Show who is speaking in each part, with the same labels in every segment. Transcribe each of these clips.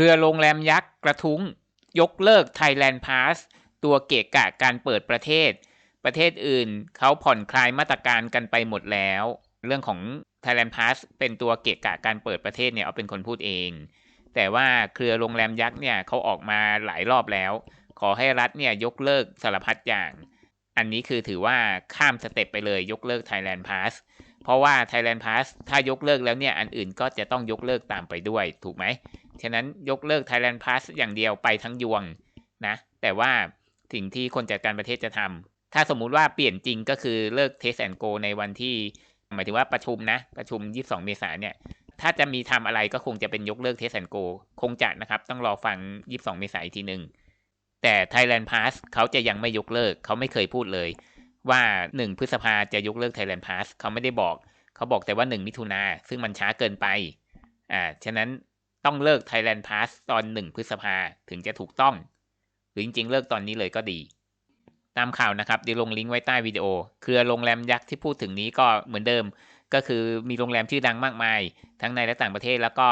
Speaker 1: รือโรงแรมยักษ์กระทุ้ง ยกเลิก Thailand Pass ตัวเกะกะการเปิดประเทศ ประเทศอื่นเขาผ่อนคลายมาตรการกันไปหมดแล้ว เรื่องของ Thailand Pass เป็นตัวเกะกะการเปิดประเทศเนี่ยเอาเป็นคนพูดเอง แต่ว่าเครือโรงแรมยักษ์เนี่ยเขาออกมาหลายรอบแล้ว ขอให้รัฐเนี่ยยกเลิกสารพัดอย่าง อันนี้คือถือว่าข้ามสเต็ปไปเลยยกเลิก Thailand Pass เพราะว่า Thailand Pass ถ้ายกเลิกแล้วเนี่ยอันอื่นก็จะต้องยกเลิกตามไปด้วยถูกไหม ฉะนั้นยกเลิก Thailand Pass อย่างเดียวไปทั้งยวงนะ แต่ว่าสิ่งที่คนจัดการประเทศจะทำถ้าสมมุติว่าเปลี่ยนจริงก็คือเลิก Test and Go ในวันที่ หมายถึงว่าประชุมนะ ประชุม 22 เมษายนเนี่ย ถ้าจะมีทำอะไรก็คงจะเป็นยกเลิก Test and Go คงจะนะครับ ต้องรอฟัง 22 เมษายนทีหนึ่งแต่ Thailand Pass เขาจะยังไม่ยกเลิก เขาไม่เคยพูดเลย ว่า 1 พฤษภาจะยกเลิก Thailand Pass เขาไม่ได้บอก เขาบอกแต่ว่า 1 มิถุนาซึ่งมันช้าเกินไป อ่า ฉะนั้น ต้องเลิก Thailand Pass ตอน1พฤษภาถึงจะถูกต้อง หรือจริงๆ เลิกตอนนี้เลยก็ดี ตามข่าวนะครับเดี๋ยวลงลิงก์ไว้ใต้วิดีโอเครือโรงแรมยักษ์ที่พูดถึงนี้ก็เหมือนเดิม ก็คือมีโรงแรมชื่อดังมากมาย ทั้งในและต่างประเทศแล้วก็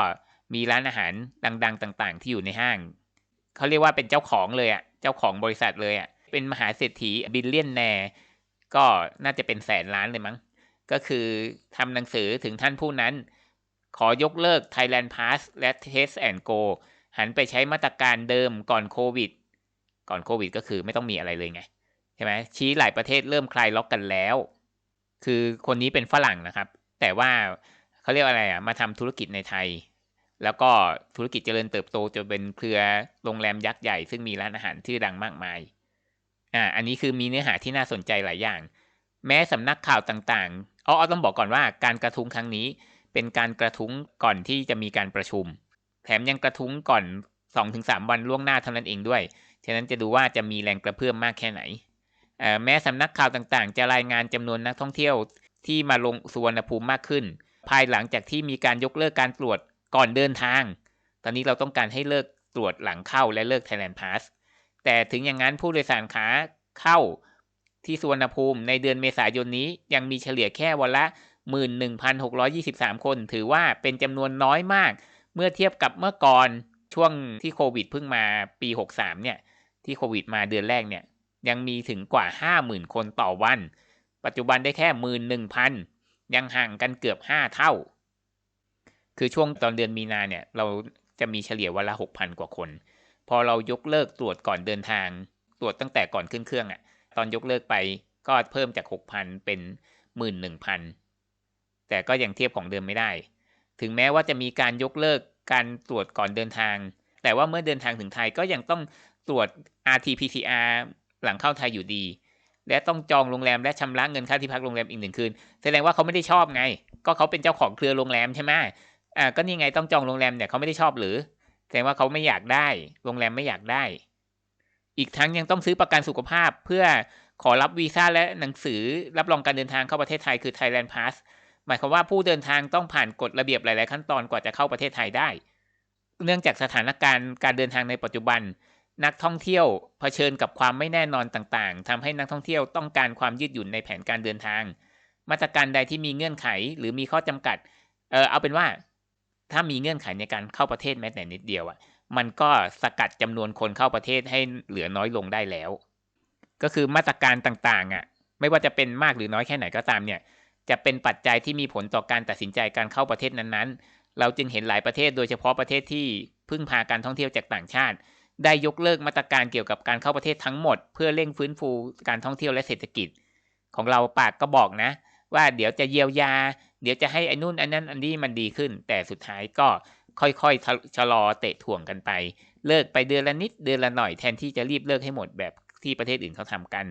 Speaker 1: มีร้านอาหารดังๆ ต่างๆ ที่อยู่ในห้าง เขาเรียกว่าเป็นเจ้าของเลยอะ่ะ เจ้าของบริษัทเลยอะ่ะ เป็นมหาเศรษฐีบิลเลียนแนร์ก็น่าจะเป็นแสนล้านเลยมั้ง ก็คือทำหนังสือถึงท่านผู้นั้น ขอยกเลิก Thailand Pass และ Test and Go หันไปใช้มาตรการเดิมก่อนโควิด ก่อนโควิดก็คือไม่ต้องมีอะไรเลยไง ใช่ไหมชี้หลายประเทศเริ่มคลายล็อกกันแล้ว คือคนนี้เป็นฝรั่งนะครับ แต่ว่าเขาเรียกอะไรอะ มาทำธุรกิจในไทย แล้วก็ธุรกิจเจริญเติบโตจนเป็นเครือโรงแรมยักษ์ใหญ่ ซึ่งมีร้านอาหารชื่อดังมากมาย อ่า อันนี้คือมีเนื้อหาที่น่าสนใจหลายอย่าง แม้สำนักข่าวต่างๆอ๋อต้องบอกก่อนว่าการกระทุ้งครั้งนี้ เป็นการกระทุ้งก่อนที่จะมีการประชุม แถมยังกระทุ้งก่อน 2-3 วันล่วงหน้าเท่านั้นเองด้วย ฉะนั้นจะดูว่าจะมีแรงกระเพื่อมมากแค่ไหน แม้สำนักข่าวต่างๆ จะรายงานจำนวนนักท่องเที่ยวที่มาลงสุวรรณภูมิมากขึ้น ภายหลังจากที่มีการยกเลิกการตรวจก่อนเดินทาง ตอนนี้เราต้องการให้เลิกตรวจหลังเข้าและเลิก Thailand Pass แต่ถึงอย่างนั้นผู้โดยสารขาเข้าที่สุวรรณภูมิในเดือนเมษายนนี้ยังมีเฉลี่ยแค่วันละ 11,623 คน ถือว่าเป็นจำนวนน้อยมาก เมื่อเทียบกับเมื่อก่อนช่วงที่โควิดเพิ่งมาปี 63 เนี่ย ที่โควิดมาเดือนแรกเนี่ย ยังมีถึงกว่า 50,000 คนต่อวัน ปัจจุบันได้แค่ 11,000 ยังห่างกันเกือบ 5 เท่า คือช่วงตอนเดือนมีนาเนี่ย เราจะมีเฉลี่ยวันละ 6,000 กว่าคน พอเรายกเลิกตรวจก่อนเดินทาง ตรวจตั้งแต่ก่อนขึ้นเครื่องอะ่ะ ตอนยกเลิกไปก็เพิ่มจาก 6,000 เป็น 11,000 แต่ก็ยังเทียบของเดิมไม่ได้ ถึงแม้ว่าจะมีการยกเลิกการตรวจก่อนเดินทาง แต่ว่าเมื่อเดินทางถึงไทยก็ยังต้องตรวจ RT-PCR หลังเข้าไทยอยู่ดี และต้องจองโรงแรมและชำระเงินค่าที่พักโรงแรมอีกหนึ่งคืน แสดงว่าเขาไม่ได้ชอบไง ก็เขาเป็นเจ้าของเครือโรงแรมใช่ไหมอ่าก็นี่ไงต้องจองโรงแรมเนี่ยเขาไม่ได้ชอบหรือ แสดงว่าเขาไม่อยากได้ โรงแรมไม่อยากได้ อีกทั้งยังต้องซื้อประกันสุขภาพเพื่อขอรับวีซ่าและหนังสือรับรองการเดินทางเข้าประเทศไทยคือ Thailand Pass หมายความว่าผู้เดินทางต้องผ่านกฎระเบียบหลาย ๆ ขั้นตอนกว่าจะเข้าประเทศไทยได้ เนื่องจากสถานการณ์การเดินทางในปัจจุบัน นักท่องเที่ยวเผชิญกับความไม่แน่นอนต่าง ๆทำให้นักท่องเที่ยวต้องการความยืดหยุ่นในแผนการเดินทาง มาตรการใดที่มีเงื่อนไขหรือมีข้อจำกัด เออเอาเป็นว่า ถ้ามีเงื่อนไขในการเข้าประเทศแม้แต่นิดเดียวอะ่ะ มันก็สกัดจำนวนคนเข้าประเทศให้เหลือน้อยลงได้แล้ว ก็คือมาตรการต่าง ๆอะ ไม่ว่าจะเป็นมากหรือน้อยแค่ไหนก็ตามเนี่ย จะเป็นปัจจัยที่มีผลต่อการตัดสินใจการเข้าประเทศนั้นๆ เราจึงเห็นหลายประเทศโดยเฉพาะประเทศที่พึ่งพาการท่องเที่ยวจากต่างชาติ ได้ยกเลิกมาตรการเกี่ยวกับการเข้าประเทศทั้งหมด เพื่อเร่งฟื้นฟูการท่องเที่ยวและเศรษฐกิจ ของเราปากก็บอกนะ ว่าเดี๋ยวจะเยียวยา เดี๋ยวจะให้อนู่นอันนั้นอันนี้มันดีขึ้น แต่สุดท้ายก็ค่อยๆชะลอเตะถ่วงกันไป เลิกไปเดือนละนิดเดือนละหน่อยแทนที่จะรีบเลิกให้หมดแบบที่ประเทศอื่นเขาทำกัน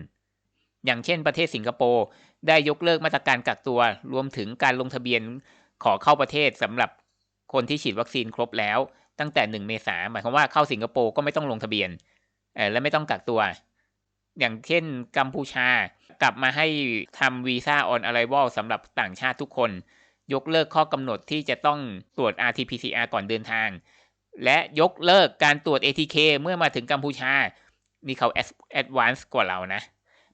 Speaker 1: อย่างเช่นประเทศสิงคโปร์ ได้ยกเลิกมาตรการกักตัว รวมถึงการลงทะเบียนขอเข้าประเทศสำหรับคนที่ฉีดวัคซีนครบแล้ว ตั้งแต่หนึ่งเมษาหมายความว่าเข้าสิงคโปร์ก็ไม่ต้องลงทะเบียนและไม่ต้องกักตัว อย่างเช่นกัมพูชากลับมาให้ทำวีซ่าออนอะไรวอลสำหรับต่างชาติทุกคน ยกเลิกข้อกำหนดที่จะต้องตรวจ RT-PCR ก่อนเดินทาง และยกเลิกการตรวจ ATK เมื่อมาถึงกัมพูชา นี่เขาแอดวานซ์กว่าเรานะ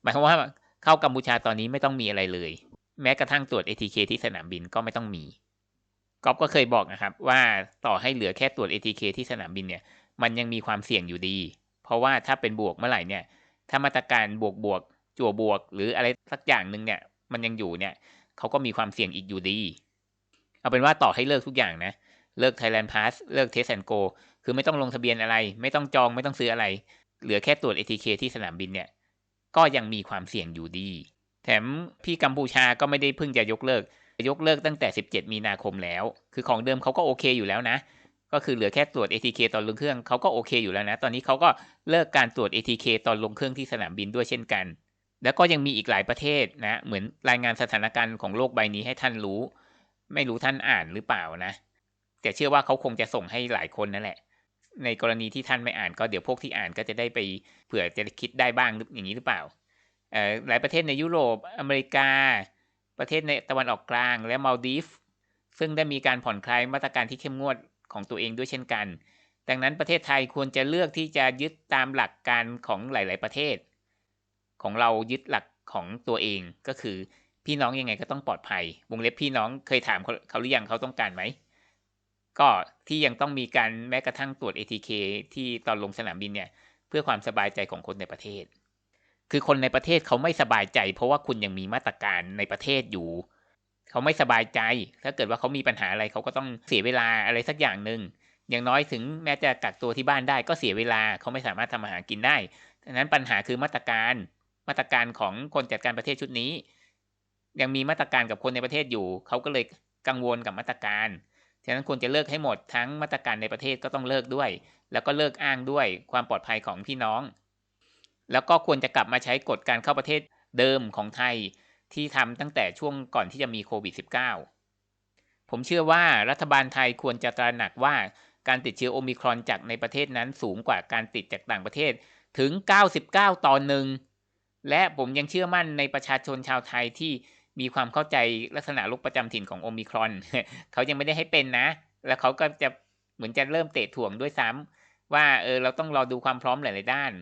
Speaker 1: หมายความว่า เข้ากัมพูชาตอนนี้ไม่ต้องมีอะไรเลย แม้กระทั่งตรวจ ATK ที่สนามบินก็ไม่ต้องมีก๊อฟก็เคยบอกนะครับ ว่าต่อให้เหลือแค่ตรวจ ATK ที่สนามบินเนี่ย มันยังมีความเสี่ยงอยู่ดี เพราะว่าถ้าเป็นบวกเมื่อไหร่เนี่ย ถ้ามาตรการบวกบวกจั่วบวก หรืออะไรสักอย่างหนึ่งเนี่ย มันยังอยู่เนี่ยเขาก็มีความเสี่ยงอีกอยู่ดี เอาเป็นว่าต่อให้เลิกทุกอย่างนะ เลิก Thailand Pass เลิก Test and Go คือไม่ต้องลงทะเบียนอะไร ไม่ต้องจองไม่ต้องซื้ออะไร เหลือแค่ตรวจ ATK ที่สนามบินเนี่ย ก็ยังมีความเสี่ยงอยู่ดี แถมพี่กัมพูชาก็ไม่ได้เพิ่งจะยกเลิก ยกเลิกตั้งแต่ 17 มีนาคมแล้ว คือของเดิมเขาก็โอเคอยู่แล้วนะ ก็คือเหลือแค่ตรวจ ATK ตอนลงเครื่องเขาก็โอเคอยู่แล้วนะ ตอนนี้เขาก็เลิกการตรวจ ATK ตอนลงเครื่องที่สนามบินด้วยเช่นกัน แล้วก็ยังมีอีกหลายประเทศนะ เหมือนรายงานสถานการณ์ของโลกใบนี้ให้ท่านรู้ ไม่รู้ท่านอ่านหรือเปล่านะ แต่เชื่อว่าเขาคงจะส่งให้หลายคนนั่นแหละ ในกรณีที่ท่านไม่อ่านก็เดี๋ยวพวกที่อ่านก็จะได้ไปเผื่อจะคิดได้บ้างอย่างนี้หรือเปล่าหลายประเทศในยุโรปอเมริกา ประเทศในตะวันออกกลางและมาลดีฟซึ่งได้มีการผ่อนคลายมาตรการที่เข้มงวดของตัวเองด้วยเช่นกัน ดังนั้นประเทศไทยควรจะเลือกที่จะยึดตามหลักการของหลาย ๆ ประเทศ ของเรายึดหลักของตัวเองก็คือพี่น้องยังไงก็ต้องปลอดภัย วงเล็บพี่น้องเคยถามเขาเขาหรือยังเขาต้องการไหม ก็ที่ยังต้องมีการแม้กระทั่งตรวจ ATK ที่ตอนลงสนามบินเนี่ย เพื่อความสบายใจของคนในประเทศ คือคนในประเทศเขาไม่สบายใจ เพราะว่าคุณยังมีมาตรการในประเทศอยู่ เขาไม่สบายใจ ถ้าเกิดว่าเขามีปัญหาอะไรเขาก็ต้องเสียเวลาอะไรสักอย่างหนึ่งอย่างน้อยถึงแม้จะกักตัวที่บ้านได้ก็เสียเวลาเขาไม่สามารถทำอาหารกินได้ดังนั้นปัญหาคือมาตรการมาตรการของคนจัดการประเทศชุดนี้ ยังมีมาตรการกับคนในประเทศอยู่ เขาก็เลยกังวลกับมาตรการ ฉะนั้นควรจะเลิกให้หมดทั้งมาตรการในประเทศก็ต้องเลิกด้วย แล้วก็เลิกอ้างด้วยความปลอดภัยของพี่น้อง แล้วก็ควรจะกลับมาใช้กฎการเข้าประเทศเดิมของไทยที่ทำตั้งแต่ช่วงก่อนที่จะมีโควิด -19 ผมเชื่อว่ารัฐบาลไทยควรจะตระหนักว่าการติดเชื้อโอมิครอนจากในประเทศนั้นสูงกว่าการติดจากต่างประเทศถึง 99 ต่อหนึ่งและผมยังเชื่อมั่นในประชาชนชาวไทยที่ มีความเข้าใจลักษณะโรคประจำถิ่นของโอมิครอน เขายังไม่ได้ให้เป็นนะ แล้วเขาก็จะเหมือนจะเริ่มเตะถ่วงด้วยซ้ำว่าเออเราต้องรอดูความพร้อมหลาย ๆ ด้าน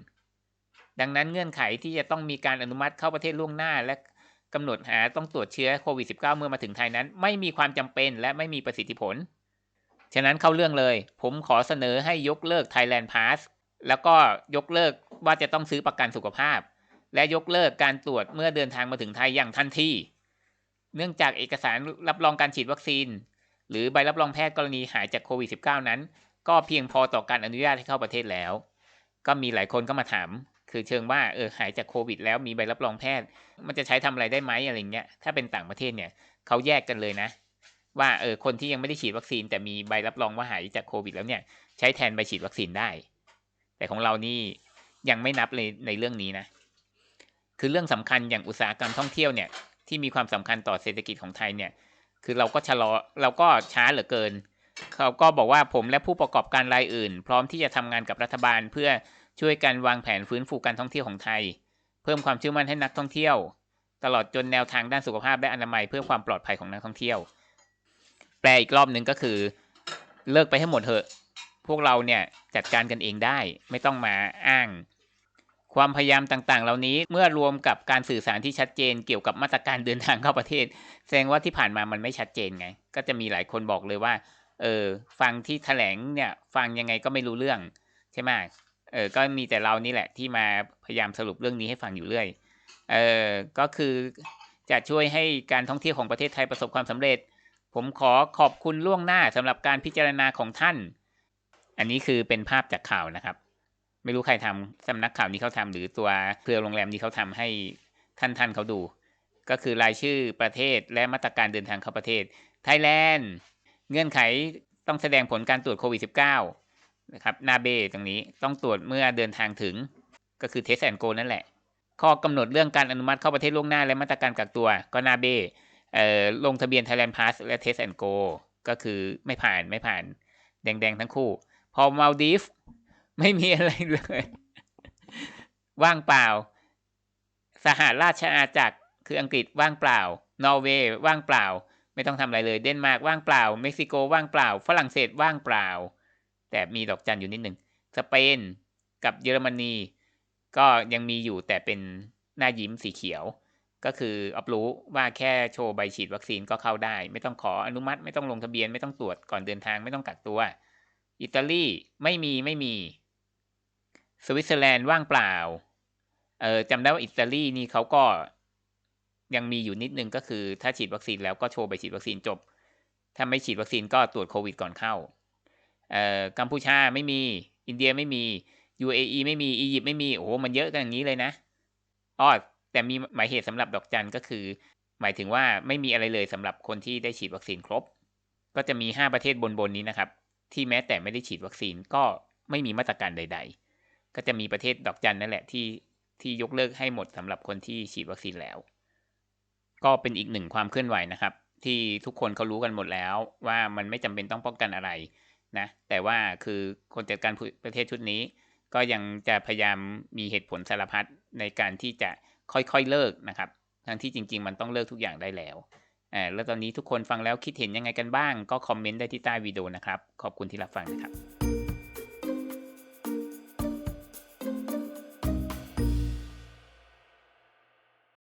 Speaker 1: ดังนั้นเงื่อนไขที่จะต้องมีการอนุมัติเข้าประเทศล่วงหน้า และกำหนดหาต้องตรวจเชื้อโควิด -19 เมื่อมาถึงไทยนั้น ไม่มีความจำเป็นและไม่มีประสิทธิผล ฉะนั้นเข้าเรื่องเลย ผมขอเสนอให้ยกเลิก Thailand Pass แล้วก็ยกเลิกว่าจะต้องซื้อประกันสุขภาพ และยกเลิกการตรวจเมื่อเดินทางมาถึงไทยอย่างทันที เนื่องจากเอกสารรับรองการฉีดวัคซีน หรือใบรับรองแพทย์กรณีหายจากโควิด -19 นั้น ก็เพียงพอต่อการอนุญาตให้เข้าประเทศแล้ว ก็มีหลายคนก็มาถาม คือเชิงว่าเออหายจากโควิด แล้วมีใบรับรองแพทย์ มันจะใช้ทำอะไรได้ไหมอะไรเงี้ย ถ้าเป็นต่างประเทศเนี่ยเขาแยกกันเลยนะ ว่าเออคนที่ยังไม่ได้ฉีดวัคซีน แต่มีใบรับรองว่าหายจากโควิด แล้วเนี่ยใช้แทนใบฉีดวัคซีนได้ แต่ของเรานี่ยังไม่นับเลยในเรื่องนี้นะ คือเรื่องสำคัญอย่างอุตสาหกรรมท่องเที่ยวเนี่ย ที่มีความสำคัญต่อเศรษฐกิจของไทยเนี่ย คือเราก็ชะลอเราก็ช้าเหลือเกิน เขาก็บอกว่าผมและผู้ประกอบการรายอื่น พร้อมที่จะทำงานกับรัฐบาล เพื่อช่วยกันวางแผนฟื้นฟูการท่องเที่ยวของไทย เพิ่มความเชื่อมั่นให้นักท่องเที่ยว ตลอดจนแนวทางด้านสุขภาพและอนามัยเพื่อความปลอดภัยของนักท่องเที่ยว แปลอีกรอบหนึ่งก็คือ เลิกไปให้หมดเถอะ พวกเราเนี่ยจัดการกันเองได้ ไม่ต้องมาอ้าง ความพยายามต่างๆ เหล่านี้เมื่อรวมกับการสื่อสารที่ชัดเจน เกี่ยวกับมาตรการเดินทางเข้าประเทศ แสดงว่าที่ผ่านมามันไม่ชัดเจนไง ก็จะมีหลายคนบอกเลยว่า เออ ฟังที่แถลงเนี่ย ฟังยังไงก็ไม่รู้เรื่องใช่ไหมเออ ก็มีแต่เรานี่แหละที่มาพยายามสรุปเรื่องนี้ให้ฟังอยู่เรื่อย เออ ก็คือจะช่วยให้การท่องเที่ยวของประเทศไทยประสบความสำเร็จ ผมขอขอบคุณล่วงหน้าสำหรับการพิจารณาของท่าน อันนี้คือเป็นภาพจากข่าวนะครับ ไม่รู้ใครทำสำนักข่าวนี้เขาทำหรือตัวเครือโรงแรมนี้เขาทำให้ท่านท่านเขาดู ก็คือรายชื่อประเทศและมาตรการเดินทางเข้าประเทศไทยแลนด์เงื่อนไขต้องแสดงผลการตรวจโควิด -19 นะครับนาเบตรงนี้ต้องตรวจเมื่อเดินทางถึงก็คือเทสแอนโกนั่นแหละ ข้อกำหนดเรื่องการอนุมัติเข้าประเทศล่วงหน้าและมาตรการกักตัวก็นาเบเอ่อลงทะเบียน Thailand Pass และ Test and Go ก็คือไม่ผ่านไม่ผ่าน แดง ๆ ทั้งคู่ พอมาลดีฟ ไม่มีอะไรเลย ว่างเปล่า สหราชอาณาจักรคืออังกฤษว่างเปล่า นอร์เวย์ว่างเปล่า ไม่ต้องทำอะไรเลย เดนมาร์กว่างเปล่า เม็กซิโกว่างเปล่า ฝรั่งเศสว่างเปล่า แต่มีดอกจันอยู่นิดหนึ่ง สเปนกับเยอรมนี ก็ยังมีอยู่แต่เป็นหน้ายิ้มสีเขียว ก็คือออฟรู้ว่าแค่โชว์ใบฉีดวัคซีนก็เข้าได้ ไม่ต้องขออนุมัติ ไม่ต้องลงทะเบียน ไม่ต้องตรวจก่อนเดินทาง ไม่ต้องกักตัว อิตาลีไม่มีไม่มี สวิตเซอร์แลนด์ว่างเปล่า เออจำได้ว่าอิตาลีนี่เขาก็ยังมีอยู่นิดนึงก็คือ ถ้าฉีดวัคซีนแล้วก็โชว์ใบฉีดวัคซีนจบ ถ้าไม่ฉีดวัคซีนก็ตรวจโควิดก่อนเข้า เอ่อ กัมพูชาไม่มี อินเดียไม่มี UAE ไม่มี อียิปต์ไม่มี โอ้โห มันเยอะกันอย่างนี้เลยนะอ้อแต่มีหมายเหตุสำหรับดอกจันก็คือ หมายถึงว่าไม่มีอะไรเลยสำหรับคนที่ได้ฉีดวัคซีนครบ ก็จะมี 5 ประเทศบนบนนี้นะครับ ที่แม้แต่ไม่ได้ฉีดวัคซีนก็ไม่มีมาตรการใด ๆ ก็จะมีประเทศดอกจันนั่นแหละที่ที่ยกเลิกให้หมดสำหรับคนที่ฉีดวัคซีนแล้ว ก็เป็นอีกหนึ่งความเคลื่อนไหวนะครับ ที่ทุกคนเขารู้กันหมดแล้ว ว่ามันไม่จำเป็นต้องป้องกันอะไรนะแต่ว่าคือคนจัดการประเทศชุดนี้ ก็ยังจะพยายามมีเหตุผลสารพัดในการที่จะค่อยๆเลิกนะครับ ทั้งที่จริง ๆ มันต้องเลิกทุกอย่างได้แล้วอ่าแล้วตอนนี้ทุกคนฟังแล้วคิดเห็นยังไงกันบ้าง ก็คอมเมนต์ได้ที่ใต้วิดีโอนะครับ ขอบคุณที่รับฟังนะครับ